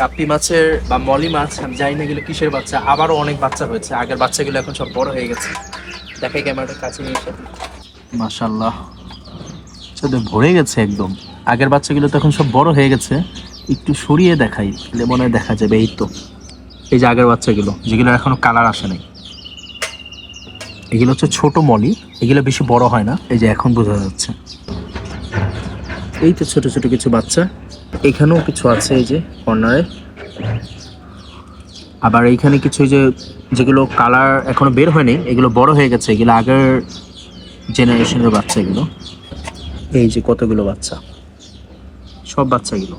কাপ্পি মাছের বা মলি মাছ, আমি জানি না এগুলো কিসের বাচ্চা, আবারও অনেক বাচ্চা হয়েছে। আগের বাচ্চাগুলো এখন সব বড় হয়ে গেছে। দেখাই ক্যামেরাটার কাছে নিয়ে এসে। মাশাল্লাহ সাথে ভরে গেছে একদম। আগের বাচ্চাগুলো তো এখন সব বড় হয়ে গেছে। একটু সরিয়ে দেখাই মনে দেখা যাবে এই তো। এই যে আগের বাচ্চাগুলো যেগুলো এখনও কালার আসে নাই। এগুলো হচ্ছে ছোট মলি, এগুলো বেশি বড় হয় না, এই যে এখন বোঝা যাচ্ছে। এই তো ছোট ছোট কিছু বাচ্চা। এখানেও কিছু আছে এই যে কর্নারে। আবার এইখানে কিছু যে যেগুলো কালার এখনও বের হয়নি, এগুলো বড় হয়ে গেছে, এগুলো আগের জেনারেশনের বাচ্চা এগুলো। এই যে কতগুলো বাচ্চা? সব বাচ্চাগুলো।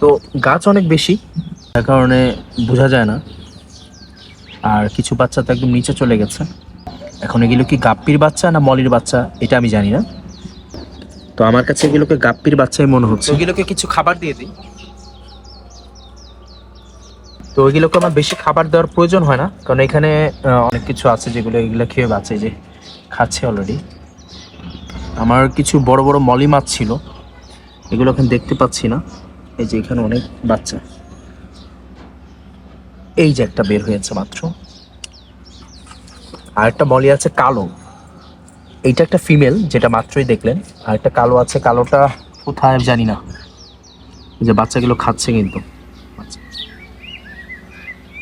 তো গাছ অনেক বেশি, যার কারণে বোঝা যায় না। আর কিছু বাচ্চা তো একদম নিচে চলে গেছে। এখন এগুলো কি গাপ্পির বাচ্চা না মলির বাচ্চা, এটা আমি জানি না। তো আমার কাছে এগুলোকে গাপ্পির বাচ্চাই মনে হচ্ছে। ওগুলোকে কিছু খাবার দিয়ে দিই। তো ওইগুলোকে আমার বেশি খাবার দেওয়ার প্রয়োজন হয় না, কারণ এখানে অনেক কিছু আছে যেগুলো এগুলো খেয়ে বাঁচে যে খাচ্ছে অলরেডি আমার কিছু বড় বড় মলি মাছ ছিল, এগুলো এখন দেখতে পাচ্ছি না। এই যে এখানে অনেক বাচ্চা। এই যে একটা বের হয়েছে মাত্র। আর একটা মলি আছে কালো। এইটা একটা ফিমেল যেটা মাত্রই দেখলেন। আর একটা কালো আছে, কালোটা কোথায় জানি না। যে বাচ্চাগুলো খাচ্ছে কিন্তু।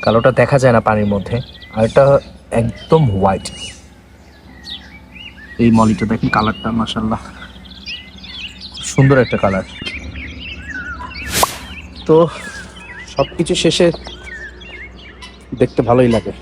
কালোটা দেখা যায় না পানির মধ্যে। আর এটা একদম হোয়াইট এই মলিটা দেখেন, কালারটা মাসাল্লাহ সুন্দর একটা কালার। তো সব কিছু শেষে দেখতে ভালোই লাগে।